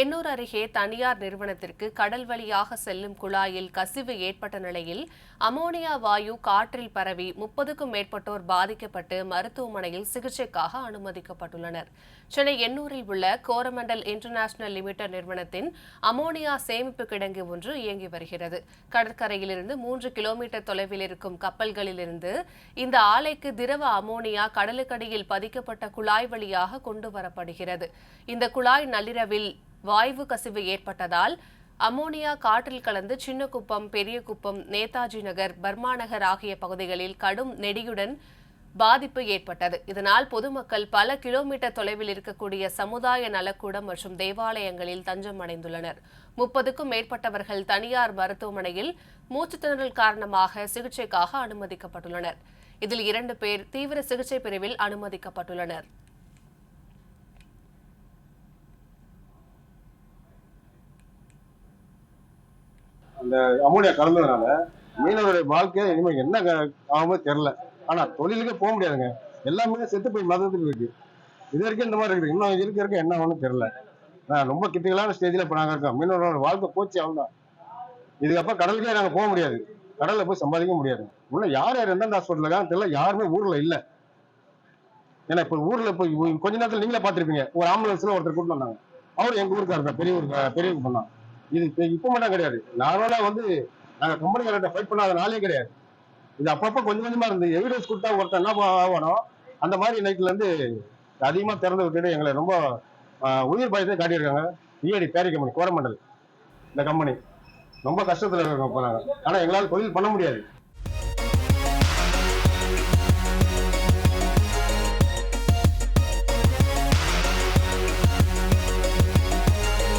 எண்ணூர் அருகே தனியார் நிறுவனத்திற்கு கடல் வழியாக செல்லும் குழாயில் கசிவு ஏற்பட்ட நிலையில் அமோனியா வாயு காற்றில் பரவி முப்பதுக்கும் மேற்பட்டோர் பாதிக்கப்பட்டு மருத்துவமனையில் சிகிச்சைக்காக அனுமதிக்கப்பட்டுள்ளனர். சென்னை எண்ணூரில் உள்ள கோரமண்டல் இன்டர்நேஷனல் லிமிடெட் நிறுவனத்தின் அமோனியா சேமிப்பு கிடங்கு ஒன்று இயங்கி வருகிறது. கடற்கரையிலிருந்து மூன்று கிலோமீட்டர் தொலைவில் இருக்கும் கப்பல்களிலிருந்து இந்த ஆலைக்கு திரவ அமோனியா கடலுக்கடியில் பதிக்கப்பட்ட குழாய் வழியாக கொண்டு வரப்படுகிறது. இந்த குழாய் நள்ளிரவில் வாயு கசிவு ஏற்பட்டதால் அமோனியா காற்றில் கலந்து சின்ன குப்பம் பெரியகுப்பம் நேதாஜி நகர் பர்மா நகர் ஆகிய பகுதிகளில் கடும் நெடியுடன் பாதிப்பு ஏற்பட்டது. இதனால் பொதுமக்கள் பல கிலோமீட்டர் தொலைவில் இருக்கக்கூடிய சமுதாய நலக்கூடம் மற்றும் தேவாலயங்களில் தஞ்சம் அடைந்துள்ளனர். முப்பதுக்கும் மேற்பட்டவர்கள் தனியார் மருத்துவமனையில் மூச்சுத்திணறல் காரணமாக சிகிச்சைக்காக அனுமதிக்கப்பட்டுள்ளனர். இதில் இரண்டு பேர் தீவிர சிகிச்சை பிரிவில் அனுமதிக்கப்பட்டுள்ளனர். அந்த அமோனியா கலந்ததுனால மீனவருடைய வாழ்க்கையை இனிமேல் என்ன க- ஆகுமோ தெரியல. ஆனா தொழிலுக்கே போக முடியாதுங்க. எல்லாமே செத்து போய் மதத்தில் இருக்கு. இது வரைக்கும் இந்த மாதிரி இருக்குது. இன்னும் இருக்க இருக்க என்ன ஆகும்னு தெரியல. நான் ரொம்ப கிட்டிகளான ஸ்டேஜில் இப்போ நாங்கள் இருக்கோம். மீனவரோட வாழ்க்கை போச்சு அவ்வளோதான் இதுக்கப்புறம் கடலுக்கே நாங்கள் போக முடியாது. கடல்ல போய் சம்பாதிக்க முடியாது. இன்னும் யார் யார் எந்தெந்த ஹாஸ்பிட்டல் தான் தெரியல. யாருமே ஊர்ல இல்லை. ஏன்னா இப்போ ஊர்ல இப்போ கொஞ்ச நேரத்தில் நீங்களே பார்த்துருப்பீங்க. ஒரு ஆம்புலன்ஸ்ல ஒருத்தர் கூட்டிட்டு வந்தாங்க. அவர் எங்க ஊருக்காரர் தான் பெரிய ஊருக்கு பெரிய ஊருக்கு பண்ணாங்க இது இப்ப இப்போ மட்டும் கிடையாது. நார்மலா வந்து நாங்க கம்பெனிக்காரர்கிட்ட ஃபைட் பண்ணாத நாளே கிடையாது. இது அப்பப்போ கொஞ்சம் கொஞ்சமா இருந்து எவிடன்ஸ் கொடுத்தா ஒருத்தர் என்ன ஆகணும் அந்த மாதிரி நைட்ல இருந்து அதிகமா திறந்து விட்டுட்டு எங்களை ரொம்ப உயிர் பயத்தை காட்டியிருக்காங்க. இஏடி பேரி கம்பெனி கோரமண்டல் இந்த கம்பெனி ரொம்ப கஷ்டத்துல இருக்கோம் இப்போ நாங்கள் ஆனா எங்களால் தொழில் பண்ண முடியாது.